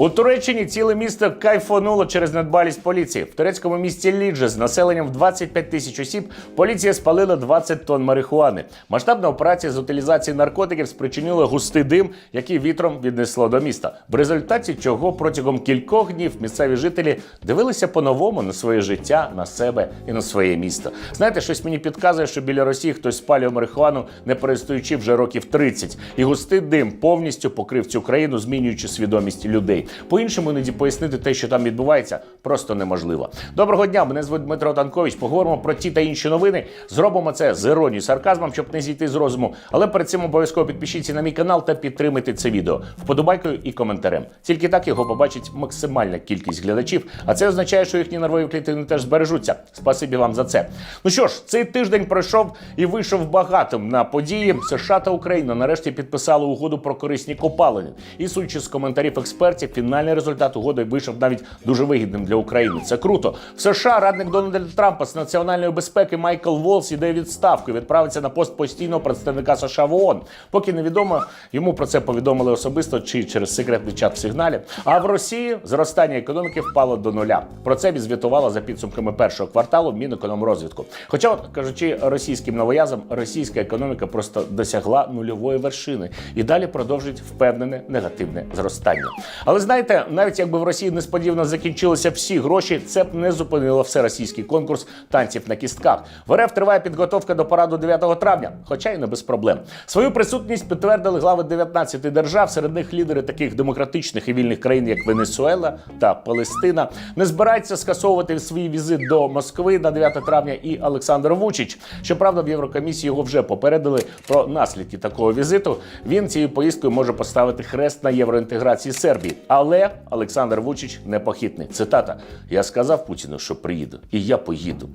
У Туреччині ціле місто кайфонуло через недбалість поліції. В турецькому місті Лідже з населенням в 25 тисяч осіб поліція спалила 20 тонн марихуани. Масштабна операція з утилізації наркотиків спричинила густий дим, який вітром віднесло до міста. В результаті чого протягом кількох днів місцеві жителі дивилися по-новому на своє життя, на себе і на своє місто. Знаєте, щось мені підказує, що біля Росії хтось спалює марихуану, не перестаючи вже років 30. І густий дим повністю покрив цю країну, змінюючи свідомість людей. По-іншому іноді пояснити те, що там відбувається, просто неможливо. Доброго дня, мене звуть Дмитро Танкович. Поговоримо про ті та інші новини. Зробимо це з іронією, сарказмом, щоб не зійти з розуму. Але перед цим обов'язково підпишіться на мій канал та підтримайте це відео вподобайкою і коментарем. Тільки так його побачить максимальна кількість глядачів. А це означає, що їхні нервові клітини теж збережуться. Спасибі вам за це. Ну що ж, цей тиждень пройшов і вийшов багатим на події. США та Україна нарешті підписали угоду про корисні копалини. І судячи з коментарів експертів, фінальний результат угоди вийшов навіть дуже вигідним для України. Це круто. В США радник Дональда Трампа з національної безпеки Майкл Волс іде відставку. і Відправиться на пост постійного представника США в ООН. Поки невідомо, йому про це повідомили особисто чи через секретний чат в сигналі. А в Росії зростання економіки впало до нуля. Про це відзвітувала за підсумками першого кварталу Мінекономрозвідку. Хоча, от, кажучи російським новоязам, російська економіка просто досягла нульової вершини і далі продовжить впевнене негативне зростання. Але знаєте, навіть якби в Росії несподівано закінчилися всі гроші, це б не зупинило всероссійський конкурс танців на кістках. В РФ триває підготовка до параду 9 травня, хоча й не без проблем. Свою присутність підтвердили глави 19 держав, серед них лідери таких демократичних і вільних країн, як Венесуела та Палестина. Не збирається скасовувати свій візит до Москви на 9 травня і Олександр Вучич. Щоправда, в Єврокомісії його вже попередили про наслідки такого візиту. Він цією поїздкою може поставити хрест на євроінтеграції Сербії. Але Олександр Вучич непохитний. Цитата: Я сказав Путіну, що приїду, і я поїду.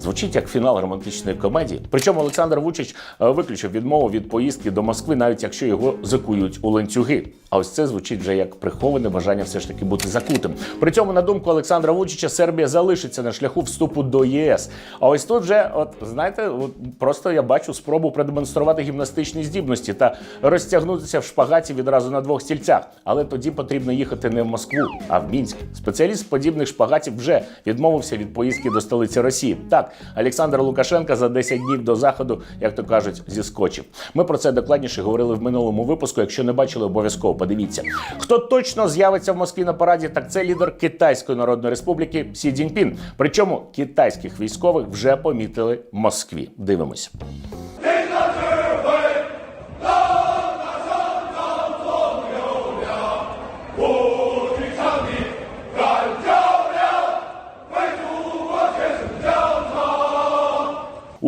Звучить як фінал романтичної комедії. Причому Олександр Вучич е, виключив відмову від поїздки до Москви, навіть якщо його закують у ланцюги. А ось це звучить вже як приховане бажання все ж таки бути закутим. При цьому, на думку Олександра Вучича, Сербія залишиться на шляху вступу до ЄС. А ось тут вже, от знаєте, от просто я бачу спробу продемонструвати гімнастичні здібності та розтягнутися в шпагаті відразу на двох стільцях. Але тоді потрібно їхати не в Москву, а в Мінськ. Спеціаліст подібних шпагатів вже відмовився від поїздки до столиці Росії. Так, Олександр Лукашенка за 10 днів до заходу, як то кажуть, зіскочив. Ми про це докладніше говорили в минулому випуску. Якщо не бачили, обов'язково подивіться. Хто точно з'явиться в Москві на параді, так це лідер Китайської Народної Республіки Сі Цзіньпін. Причому китайських військових вже помітили в Москві. Дивимось.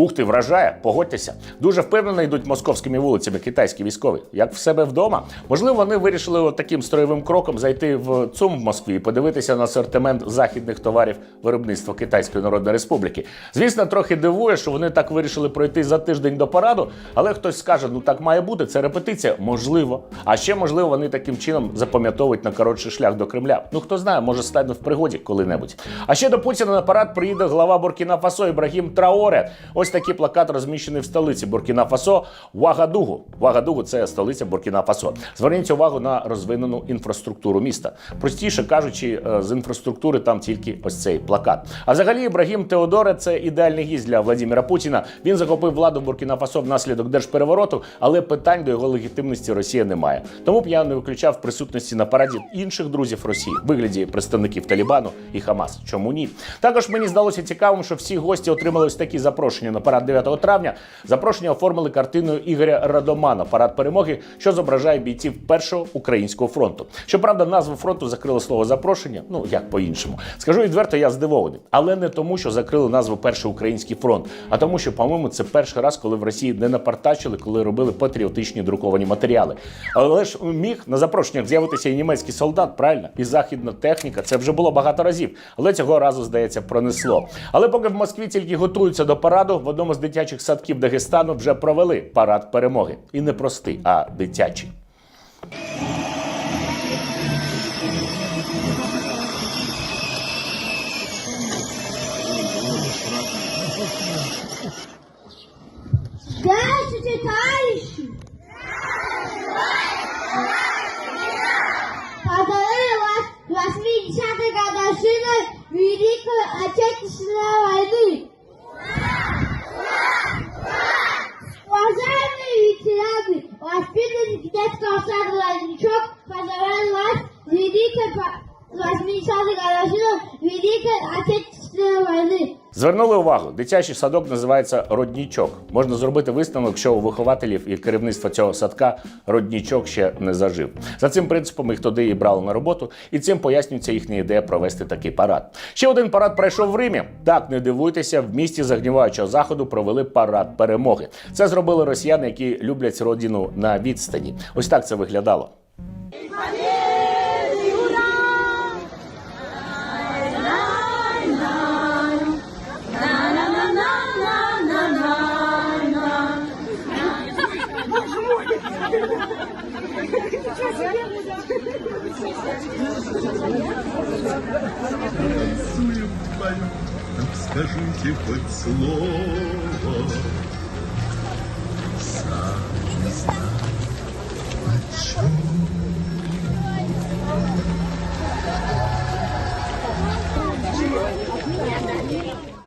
'Ух ти, вражає, погодьтеся. Дуже впевнено йдуть московськими вулицями китайські військові, як в себе вдома. Можливо, вони вирішили таким строєвим кроком зайти в ЦУМ в Москві і подивитися на асортимент західних товарів виробництва Китайської Народної Республіки. Звісно, трохи дивує, що вони так вирішили пройти за тиждень до параду, але хтось скаже, ну так має бути, це репетиція. Можливо. А ще можливо, вони таким чином запам'ятовують на коротший шлях до Кремля. Ну хто знає, може стане в пригоді коли-небудь. А ще до Путіна на парад приїде глава Буркіна Фасо Ібрагім Траоре. Ось такий плакат розміщений в столиці Буркіна Фасо Вагадугу. Вагадугу це столиця Буркіна Фасо. Зверніть увагу на розвинену інфраструктуру міста. Простіше кажучи, е, з інфраструктури там тільки ось цей плакат. А взагалі Ібрагім Теодоре це ідеальний гість для Владимира Путіна. Він захопив владу Буркіна Фасо внаслідок держперевороту, але питань до його легітимності Росія не має. Тому б я не виключав присутності на параді інших друзів Росії, вигляді представників Талібану і Хамас. Чому ні? Також мені здалося цікавим, що всі гості отримали ось такі запрошення на парад 9 травня. Запрошення оформили картиною Ігоря Радомана Парад перемоги, що зображає бійців першого українського фронту. Щоправда, назву фронту закрило слово запрошення. Ну як по-іншому. Скажу відверто, я здивований, але не тому, що закрили назву Перший український фронт, а тому, що, по-моєму, це перший раз, коли в Росії не напартачили, коли робили патріотичні друковані матеріали. Але ж міг на запрошеннях з'явитися і німецький солдат, правильно, і західна техніка. Це вже було багато разів, але цього разу здається пронесло. Але поки в Москві тільки готуються до параду, в одному з дитячих садків Дагестану вже провели парад перемоги. І не простий, а дитячий. Здравствуйте, товарищи! Поздравляю вас Великой Отечественной войны. Sirabi, o has been dedicated to our satellites Звернули увагу, дитячий садок називається роднічок. Можна зробити висновок, що у вихователів і керівництва цього садка роднічок ще не зажив. За цим принципом їх туди і брали на роботу, і цим пояснюється їхня ідея провести такий парад. Ще один парад пройшов в Римі. Так, не дивуйтеся, в місті загніваючого заходу провели парад перемоги. Це зробили росіяни, які люблять родину на відстані. Ось так це виглядало. Танцуем вдвоем, так скажите хоть слово. Сам не знаю,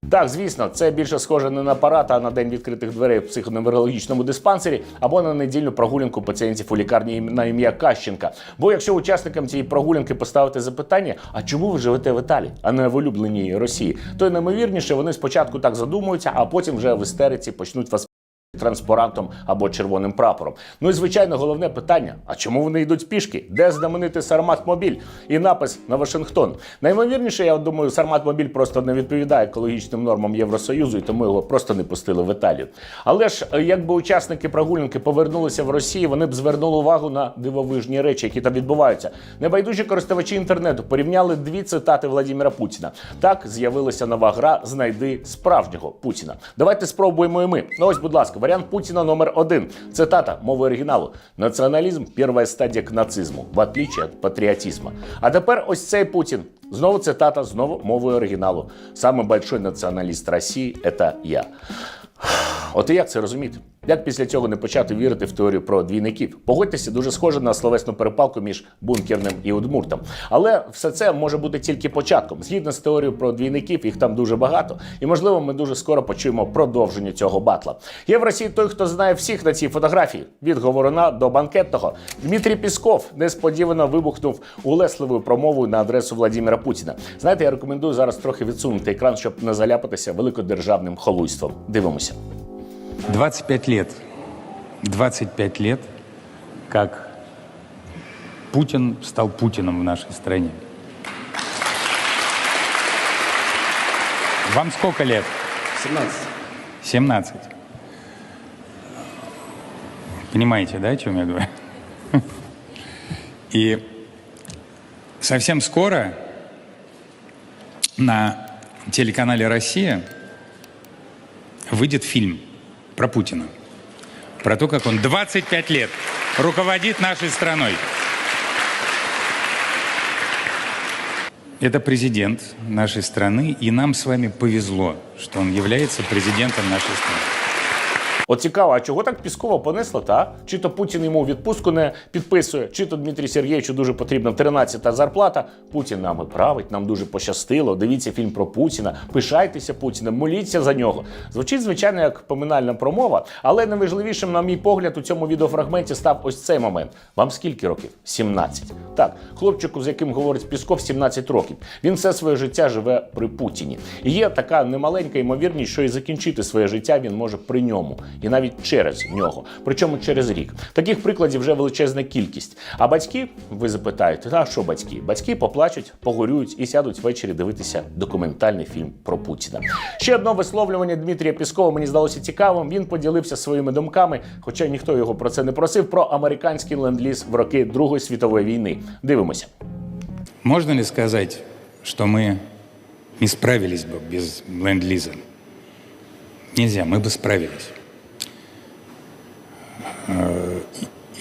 Так, звісно, це більше схоже не на парад, а на день відкритих дверей в психоневрологічному диспансері або на недільну прогулянку пацієнтів у лікарні на ім'я Кащенка. Бо якщо учасникам цієї прогулянки поставити запитання, а чому ви живете в Італії, а не в улюбленій Росії, то й наймовірніше вони спочатку так задумуються, а потім вже в істериці почнуть вас транспарантом або червоним прапором. Ну і звичайно, головне питання: а чому вони йдуть пішки? Де знаменитий Сармат-мобіль? І напис на Вашингтон. Наймовірніше, я думаю, Сармат-мобіль просто не відповідає екологічним нормам Євросоюзу, і тому його просто не пустили в Італію. Але ж е, якби учасники прогулянки повернулися в Росію, вони б звернули увагу на дивовижні речі, які там відбуваються. Небайдужі користувачі інтернету порівняли дві цитати Владимира Путіна. Так з'явилася нова гра Знайди справжнього Путіна. Давайте спробуємо і ми. Ну ось, будь ласка, варіант Путіна номер один. Цитата мови оригіналу: Націоналізм перша стадія к нацизму, в отличие від патріотизму. А тепер ось цей Путін. Знову цитата, знову мовою оригіналу. Самый большой націоналіст Росії це я. От і як це розуміти? Як після цього не почати вірити в теорію про двійників? Погодьтеся, дуже схоже на словесну перепалку між бункерним і удмуртом. Але все це може бути тільки початком. Згідно з теорією про двійників, їх там дуже багато, і можливо, ми дуже скоро почуємо продовження цього батла. Є в Росії той, хто знає всіх на цій фотографії від говорона до банкетного. Дмитрій Пісков несподівано вибухнув улесливою промовою на адресу Владимира Путіна. Знаєте, я рекомендую зараз трохи відсунути екран, щоб не заляпатися великодержавним холуйством. Дивимося. 25 лет. 25 лет, как Путин стал Путиным в нашей стране. Вам сколько лет? 17. 17. Понимаете, да, о чем я говорю? И совсем скоро на телеканале «Россия» выйдет фильм про Путина. Про то, как он 25 лет руководит нашей страной. Это президент нашей страны, и нам с вами повезло, что он является президентом нашей страны. От цікаво, а чого так Піскова понесло, та? Чи то Путін йому відпустку не підписує, чи то Дмитрій Сергійовичу дуже потрібна 13-та зарплата. Путін нами править, нам дуже пощастило. Дивіться фільм про Путіна, пишайтеся Путіним, моліться за нього. Звучить, звичайно, як поминальна промова, але найважливішим, на мій погляд, у цьому відеофрагменті став ось цей момент. Вам скільки років? 17. Так, хлопчику, з яким говорить Пісков, 17 років. Він все своє життя живе при Путіні. І є така немаленька ймовірність, що і закінчити своє життя він може при ньому, і навіть через нього, причому через рік. Таких прикладів вже величезна кількість. А батьки, ви запитаєте, а що батьки? Батьки поплачуть, погорюють і сядуть ввечері дивитися документальний фільм про Путіна. Ще одне висловлювання Дмитрія Піскова мені здалося цікавим. Він поділився своїми думками, хоча ніхто його про це не просив, про американський ленд-ліз в роки Другої світової війни. Дивимося. Можно ли сказать, что мы не справились бы без ленд-лиза? Нельзя, мы бы справились.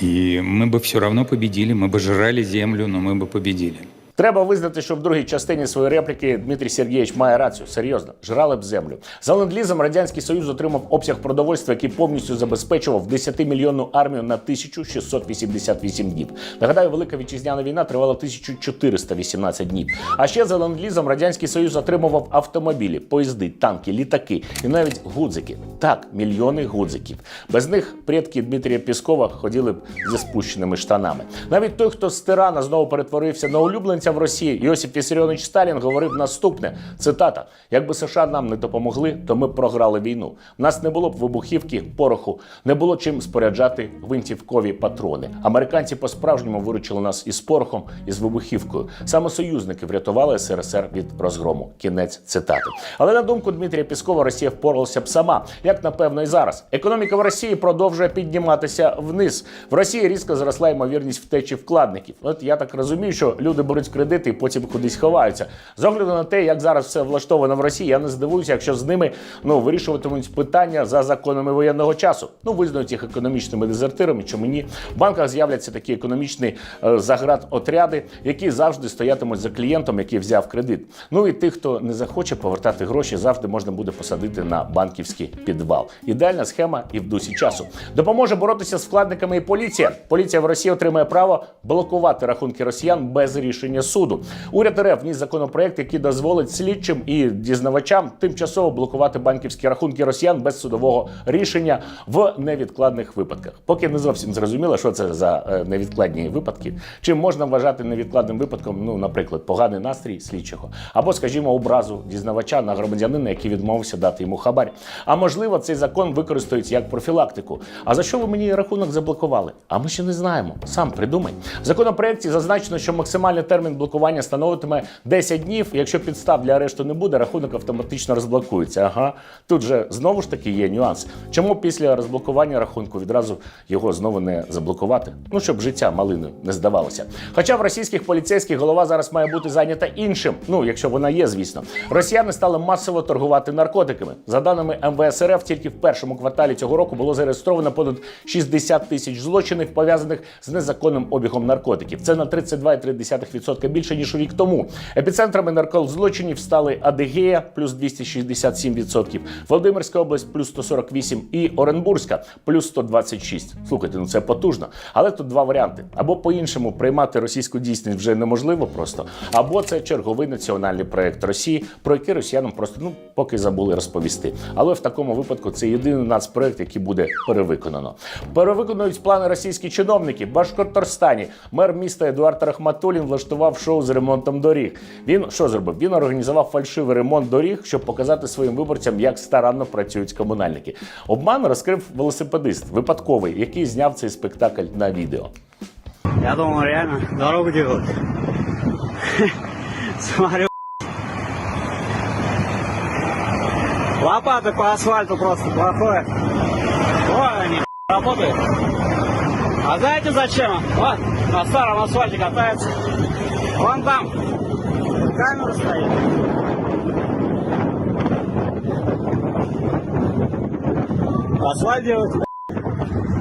И мы бы все равно победили, мы бы жрали землю, но мы бы победили. Треба визнати, що в другій частині своєї репліки Дмитрій Сергійович має рацію. Серйозно, жрали б землю. За ленд-лізом радянський союз отримав обсяг продовольства, який повністю забезпечував 10-мільйонну армію на 1688 днів. Нагадаю, велика вітчизняна війна тривала 1418 днів. А ще за ленд-лізом радянський союз отримував автомобілі, поїзди, танки, літаки і навіть гудзики. Так, мільйони гудзиків. Без них предки Дмитрія Піскова ходили б зі спущеними штанами. Навіть той, хто з тирана знову перетворився на улюбленця в Росії, Йосип Вісаріонович Сталін говорив наступне: цитата: якби США нам не допомогли, то ми б програли війну. У нас не було б вибухівки, пороху, не було чим споряджати гвинтівкові патрони. Американці по-справжньому виручили нас із порохом і з вибухівкою. Саме союзники врятували СРСР від розгрому. Кінець цитати. Але на думку Дмитрія Піскова, Росія впоралася б сама, як напевно і зараз. Економіка в Росії продовжує підніматися вниз. В Росії різко зросла ймовірність втечі вкладників. От я так розумію, що люди беруть кредити і потім кудись ховаються. З огляду на те, як зараз все влаштовано в Росії, я не здивуюся, якщо з ними ну вирішуватимуть питання за законами воєнного часу. Ну визнають їх економічними дезертирами. Чому ні? В банках з'являться такі економічні е, заградотряди, які завжди стоятимуть за клієнтом, який взяв кредит. Ну і тих, хто не захоче повертати гроші, завжди можна буде посадити на банківський підвал. Ідеальна схема і в дусі часу. Допоможе боротися з вкладниками і поліція. Поліція в Росії отримає право блокувати рахунки росіян без рішення суду. Уряд РФ вніс законопроект, який дозволить слідчим і дізнавачам тимчасово блокувати банківські рахунки росіян без судового рішення в невідкладних випадках. Поки не зовсім зрозуміло, що це за е, невідкладні випадки. Чим можна вважати невідкладним випадком, ну, наприклад, поганий настрій слідчого, або, скажімо, образу дізнавача на громадянина, який відмовився дати йому хабар. А можливо, цей закон використають як профілактику. А за що ви мені рахунок заблокували? А ми ще не знаємо. Сам придумай. В законопроекті зазначено, що максимальний термін блокування становитиме 10 днів. Якщо підстав для арешту не буде, рахунок автоматично розблокується. Ага, тут же знову ж таки є нюанс. Чому після розблокування рахунку відразу його знову не заблокувати? Ну щоб життя малиною не здавалося. Хоча в російських поліцейських голова зараз має бути зайнята іншим. Ну якщо вона є, звісно. Росіяни стали масово торгувати наркотиками. За даними МВС РФ, тільки в першому кварталі цього року було зареєстровано понад 60 тисяч злочинів, пов'язаних з незаконним обігом наркотиків. Це на 32,3% більше ніж рік тому. Епіцентрами наркозлочинів стали Адигея плюс 267%, Володимирська область плюс 148 і Оренбурзька плюс 126. Слухайте, ну це потужно. Але тут два варіанти: або по-іншому приймати російську дійсність вже неможливо просто, або це черговий національний проект Росії, про який росіянам просто ну поки забули розповісти. Але в такому випадку це єдиний нацпроект, який буде перевиконано. Перевиконують плани російські чиновники. Башкортостані мер міста Едуард Рахматулін влаштував шоу з ремонтом доріг. Він що зробив? Він організував фальшивий ремонт доріг, щоб показати своїм виборцям, як старанно працюють комунальники. Обман розкрив велосипедист, випадковий, який зняв цей спектакль на відео. Я думал, реально дорогу делают. Смотрю. Лопаты по асфальту просто проходят. Вот они работают. А знаете зачем? Вот, на старом асфальте катаются. Вон там камера стоит. Пошла делают.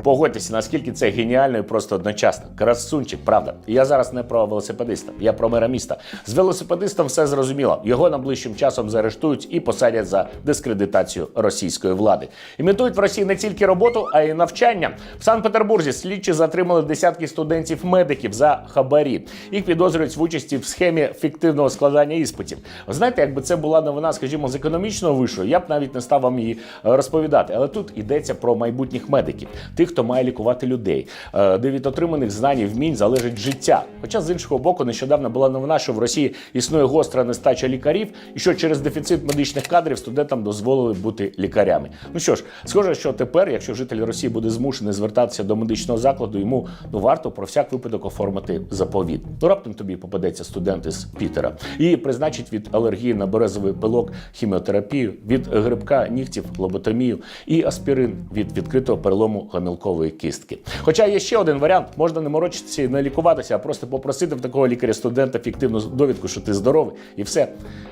Погодьтеся, наскільки це геніально і просто одночасно. Красунчик, правда. Я зараз не про велосипедиста, я про мера міста. З велосипедистом все зрозуміло. Його найближчим часом заарештують і посадять за дискредитацію російської влади. Імітують в Росії не тільки роботу, а й навчання. В Санкт-Петербурзі слідчі затримали десятки студентів-медиків за хабарі. Їх підозрюють в участі в схемі фіктивного складання іспитів. Знаєте, якби це була новина, скажімо, з економічного вишу, я б навіть не став вам її е, розповідати. Але тут йдеться про майбутніх медиків, тих, хто має лікувати людей, е, де від отриманих знань і вмінь залежить життя. Хоча з іншого боку, нещодавно була новина, що в Росії існує гостра нестача лікарів, і що через дефіцит медичних кадрів студентам дозволили бути лікарями. Ну що ж, схоже, що тепер, якщо житель Росії буде змушений звертатися до медичного закладу, йому ну варто про всяк випадок оформити заповіт. Ну раптом тобі попадеться студент із Пітера і призначить від алергії на березовий пилок хіміотерапію, від грибка нігтів лоботомію і аспірин від відкритого перелому гомілкового шлункової кістки. Хоча є ще один варіант: можна не морочитися і не лікуватися, а просто попросити в такого лікаря-студента фіктивну довідку, що ти здоровий, і все.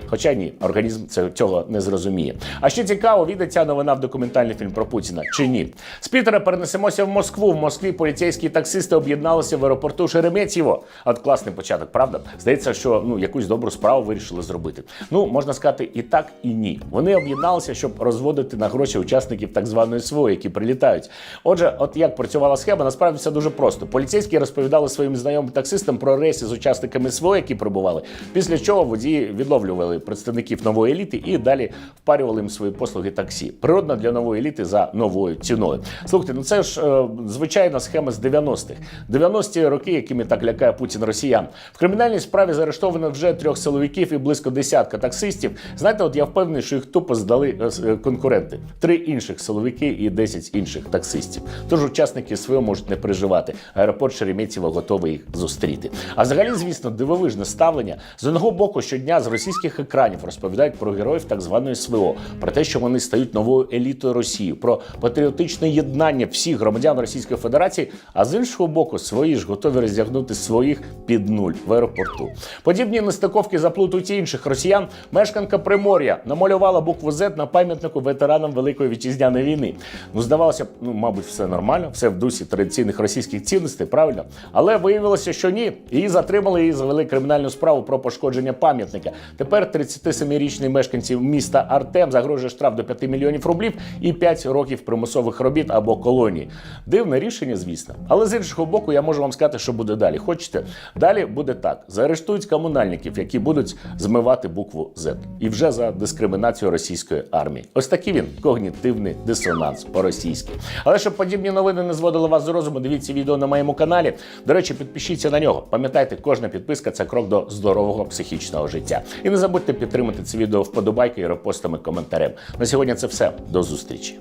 Хоча ні, організм цього не зрозуміє. А ще цікаво, віде ця новина в документальний фільм про Путіна чи ні. З Пітера перенесемося в Москву. В Москві поліцейські таксисти об'єдналися в аеропорту Шереметьєво. От класний початок, правда? Здається, що ну якусь добру справу вирішили зробити. Ну можна сказати, і так, і ні. Вони об'єдналися, щоб розводити на гроші учасників так званої СВО, які прилітають. Отже, от як працювала схема, насправді все дуже просто. Поліцейські розповідали своїм знайомим таксистам про рейси з учасниками СВО, які прибували. Після чого водії відловлювали представників нової еліти і далі впарювали їм свої послуги таксі. Природно для нової еліти за новою ціною. Слухайте, ну це ж е, звичайна схема з 90-х. 90-ті роки, якими так лякає Путін росіян. В кримінальній справі заарештовано вже трьох силовиків і близько десятка таксистів. Знаєте, от я впевнений, що їх тупо здали е, е, конкуренти: три інших силовики і 10 інших таксистів. Тож учасники СВО можуть не переживати. Аеропорт Шереметьєво готовий їх зустріти. А взагалі, звісно, дивовижне ставлення. З одного боку, щодня з російських екранів розповідають про героїв так званої СВО, про те, що вони стають новою елітою Росії, про патріотичне єднання всіх громадян Російської Федерації. А з іншого боку, свої ж готові роздягнути своїх під нуль в аеропорту. Подібні нестиковки заплутують інших росіян. Мешканка Примор'я намалювала букву Z на пам'ятнику ветеранам Великої вітчизняної війни. Ну, здавалося б, ну мабуть, все нормально, все в дусі традиційних російських цінностей, правильно? Але виявилося, що ні. Її затримали і завели кримінальну справу про пошкодження пам'ятника. Тепер 37-річний мешканці міста Артем загрожує штраф до 5 мільйонів рублів і 5 років примусових робіт або колонії. Дивне рішення, звісно. Але з іншого боку, я можу вам сказати, що буде далі. Хочете? Далі буде так: заарештують комунальників, які будуть змивати букву Z. І вже за дискримінацію російської армії. Ось такий він когнітивний дисонанс по-російськи. Але щоб подібні новини не зводили вас з розуму, дивіться відео на моєму каналі. До речі, підпишіться на нього. Пам'ятайте, кожна підписка це крок до здорового психічного життя. І не забудьте підтримати це відео вподобайки і репостами коментарем. На сьогодні це все. До зустрічі.